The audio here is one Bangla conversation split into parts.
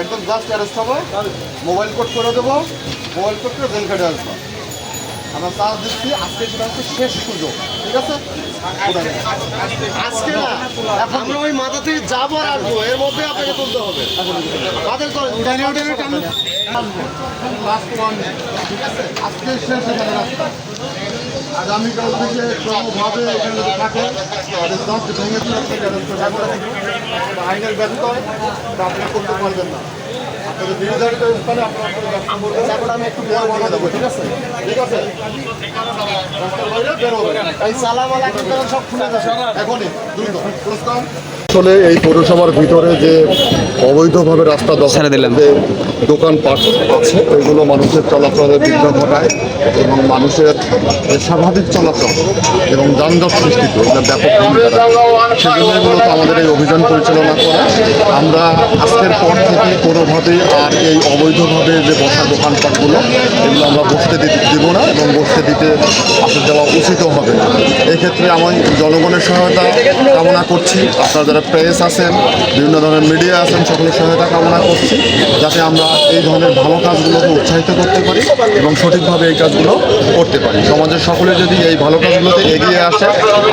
একদম জাস্ট অ্যারেস্ট হবে। মোবাইল কোড করে দেবো। মোবাইল কোড করে জেল কাটে আসব। আমরা চার্জ দিচ্ছি আজকে সেটা হচ্ছে শেষ সুযোগ ঠিক আছে? আজকে না এখন আমরা ওই মাথা থেকে যাব আর আসব এর মধ্যে আপনাকে তুলতে হবে। তাদের করে উঠানে উঠানে টানো লাস্ট ওয়ান ঠিক আছে? আজকে শেষ এখানে আগামীকাল থেকে ক্রমভাবে এখানে থাকে তাদের দশ ভেঙে আইনের ব্যর্থ আপনি করতে পারবেন না। আপনাদের নির্ধারিত স্থানে আপনারা ব্যবসা করবেন আমি একটু বলে দেবো ঠিক আছে? ঠিক আছে? রাস্তার বাইরে বের হবে এই চালামালা কিন্তু সব খুলে যাবে। এখনই দ্রুত। পুরস্কার? আসলে এই পৌরসভার ভিতরে যে অবৈধভাবে রাস্তা ছেড়ে দিলেন। যে দোকানপাট আছে এগুলো মানুষের চলাচলের বিঘ্ন ঘটায় এবং মানুষের স্বাভাবিক চলাচল এবং যানজট সৃষ্টি করে এটা ব্যাপক ভূমিকা মূলত আমাদের এই অভিযান পরিচালনা করে। আমরা আজকের পর থেকে কোনোভাবে আর এই অবৈধভাবে যে বসা দোকানপাটগুলো এগুলো আমরা বসতে দিতে দিব না এবং বসতে দিতে আসলে দেওয়া উচিতও হবে না। এক্ষেত্রে আমি জনগণের সহায়তা কামনা করছি। আপনারা যারা প্রেস আছেন, বিভিন্ন ধরনের মিডিয়া আছেন, সকলের সহায়তা কামনা করছি, যাতে আমরা এই ধরনের ভালো কাজগুলোকে উৎসাহিত করতে পারি এবং সঠিকভাবে এই কাজগুলো করতে পারি। সমাজের সকলে যদি এই ভালো কাজগুলোতে এগিয়ে আসে,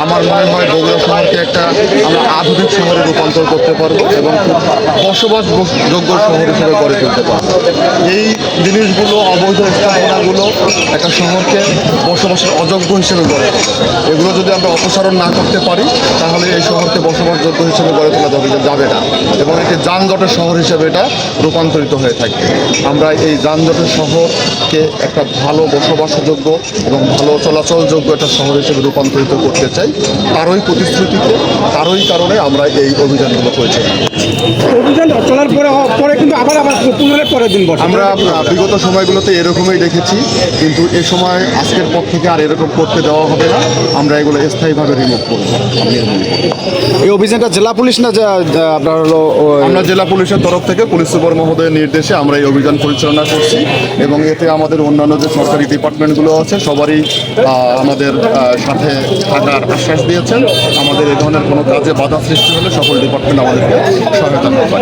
আমার মনে হয় বগুড়া শহরকে একটা আমরা আধুনিক শহরে রূপান্তর করতে পারব এবং বসবাসযোগ্য শহর হিসেবে গড়ে তুলতে পারব। এই জিনিসগুলো, অবৈধ স্থাপনাগুলো একটা শহরকে বসবাসের অযোগ্য হিসেবে গড়ে। এগুলো যদি আমরা অপসারণ না করতে পারি তাহলে এই শহরকে বসবাসযোগ্য হিসেবে গড়ে তোলা যাবে যাবে না এবং একটি যানজটের শহর হিসেবে এটা রূপান্তরিত হয়ে থাকবে। আমরা এই যানজটের শহরকে একটা ভালো বসবাসযোগ্য এবং ভালো চলাচলযোগ্য একটা শহর হিসেবে রূপান্তরিত করতে চাই। তারই প্রতিশ্রুতিতে তারই কারণে আমরা এই অভিযানগুলো করেছি অভিযান চলার পরে পরে কিন্তু আবার আবার পুনরায় পরের দিন আমরা বিগত সময়গুলোতে এরকমই দেখেছি কিন্তু এ সময় আজকের পর থেকে আর এরকম করতে দেওয়া হবে না। আমরা এগুলো স্থায়ীভাবে রিমুভ করব। এই অভিযানটা জেলা পুলিশ না আপনার হলো আমরা জেলা পুলিশের তরফ থেকে পুলিশ সুপার মহোদয়ের নির্দেশে আমরা এই অভিযান পরিচালনা করছি এবং এতে আমাদের অন্যান্য যে সরকারি ডিপার্টমেন্টগুলো আছে সবারই আমাদের সাথে থাকার আশ্বাস দিয়েছেন। আমাদের এ ধরনের কোনো কাজে বাধা সৃষ্টি হলে সকল ডিপার্টমেন্ট আমাদেরকে সহায়তা করবে।